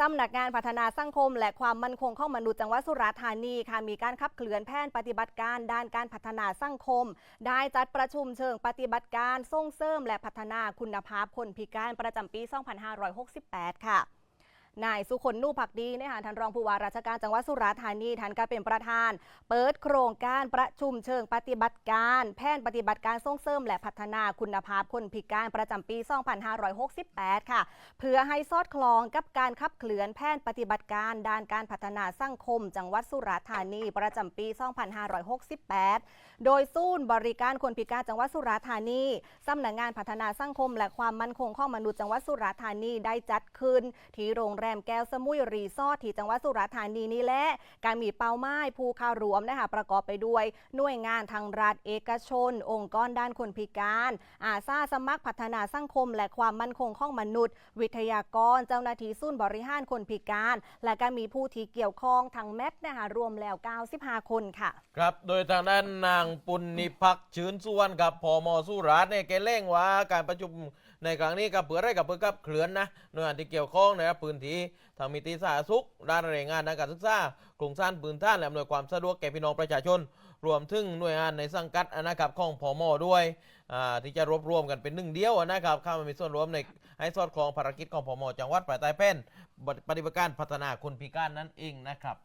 สำนักงานพัฒนาสังคม และความมั่นคงของมนุษย์จังหวัดสุราษฎร์ธานีค่ะมีการขับเคลื่อนแผนปฏิบัติการด้านการพัฒนาสังคม ได้จัดประชุมเชิงปฏิบัติการส่งเสริมและพัฒนาคุณภาพคนพิการประจำปี 2568 ค่ะ นายสุคนนูผักดีนะคะท่านรองผู้ว่าราชการจังหวัดสุราษฎร์ธานีท่านก็เป็นประธาน เปิดโครงการประชุมเชิงปฏิบัติการ แผนปฏิบัติการส่งเสริมและพัฒนาคุณภาพคนพิการประจำปี 2568 ค่ะ เพื่อให้สอดคล้องกับการขับเคลื่อนแผนปฏิบัติการด้านการพัฒนาสังคม จังหวัดสุราษฎร์ธานีประจำปี 2568 โดยศูนย์บริการคนพิการจังหวัดสุราษฎร์ธานีสำนักงานพัฒนาสังคม และความมั่นคงของมนุษย์จังหวัดสุราษฎร์ธานีได้จัดขึ้นที่โรงแรมแก้วสมุยรีสอร์ทที่จังหวัดสุราษฎร์ธานีนี่แหละการมีเป้าหมายผู้เข้ารวมนะคะประกอบไปด้วยหน่วยงานทางรัฐเอกชน องค์กรด้านคนพิการ อาสาสมัครพัฒนาสังคม และความมั่นคงของมนุษย์ วิทยากร เจ้าหน้าที่ศูนย์บริหารคนพิการ และก็มีผู้ที่เกี่ยวข้องทางแม็กนะคะรวมแล้ว 95 คนค่ะ ครับ โดยทางด้านนางปุณณิพักชื้นสุวรรณกับพอมสุราษฎร์เนี่ยแกเร่งว่าการประชุมในครั้งนี้กับเผื่อไรกับเพื่อกับเคลื่อนนะหน่วยงานที่เกี่ยวข้องนะครับพื้นที่ทางมิติสาธารณสุขด้านแรงงานด้านการศึกษาโครงสร้างพื้นท่านและอำนวยความสะดวกแก่พี่น้องประชาชน รวมถึงหน่วยงานในสังกัดนะครับของพอมด้วยที่จะรวบรวมกันเป็นหนึ่งเดียวนะครับเข้ามามีส่วนร่วมในให้สอดคล้องภารกิจของพอมจังหวัดปลายใต้แป้นปฏิบัติการพัฒนาคนพิการนั่นเองนะครับ